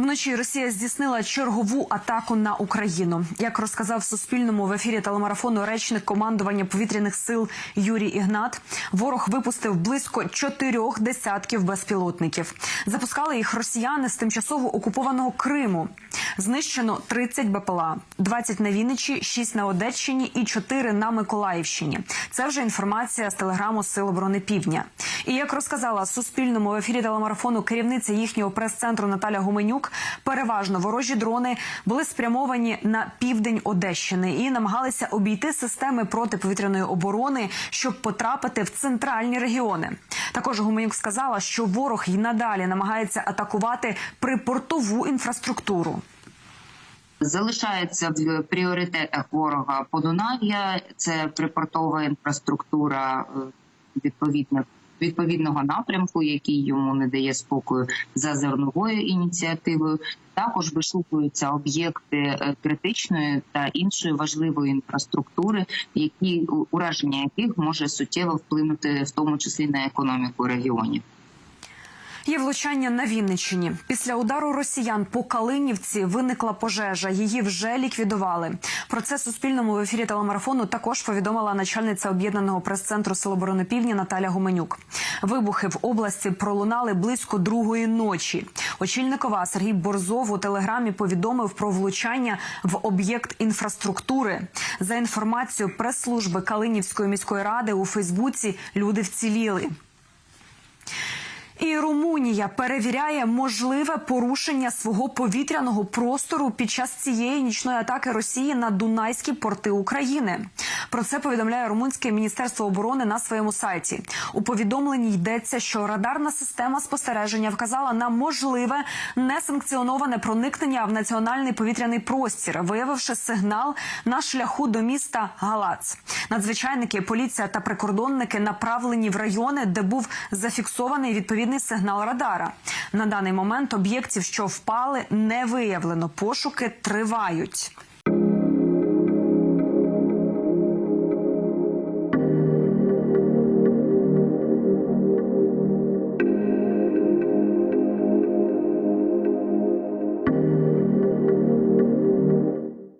Вночі Росія здійснила чергову атаку на Україну. Як розказав Суспільному в ефірі телемарафону речник командування повітряних сил Юрій Ігнат, ворог випустив близько чотирьох десятків безпілотників. Запускали їх росіяни з тимчасово окупованого Криму. Знищено 30 БПЛА, 20 на Вінничі, 6 на Одещині і 4 на Миколаївщині. Це вже інформація з телеграму Сил оборони Півдня. І як розказала Суспільному в ефірі телемарафону керівниця їхнього прес-центру Наталя Гуменюк, переважно ворожі дрони були спрямовані на південь Одещини і намагалися обійти системи протиповітряної оборони, щоб потрапити в центральні регіони. Також Гуменюк сказала, що ворог й надалі намагається атакувати припортову інфраструктуру. Залишається в пріоритетах ворога Подунав'я, це припортова інфраструктура е, відповідно відповідного напрямку, який йому не дає спокою за зерновою ініціативою. Також вишукуються об'єкти е, критичної та іншої важливої інфраструктури, які ураження яких може суттєво вплинути, в тому числі на економіку регіонів. Є влучання на Вінниччині. Після удару росіян по Калинівці виникла пожежа. Її вже ліквідували. Про це Суспільному в ефірі телемарафону також повідомила начальниця об'єднаного прес-центру Сил оборони Півдня Наталя Гуменюк. Вибухи в області пролунали близько другої ночі. Очільникова Сергій Борзов у телеграмі повідомив про влучання в об'єкт інфраструктури. За інформацією прес-служби Калинівської міської ради у Фейсбуці люди вціліли. І Румунія перевіряє можливе порушення свого повітряного простору під час цієї нічної атаки Росії на Дунайські порти України. Про це повідомляє румунське міністерство оборони на своєму сайті. У повідомленні йдеться, що радарна система спостереження вказала на можливе несанкціоноване проникнення в національний повітряний простір, виявивши сигнал на шляху до міста Галац. Надзвичайники, поліція та прикордонники направлені в райони, де був зафіксований відповідний сигнал радара. На даний момент об'єктів, що впали, не виявлено. Пошуки тривають.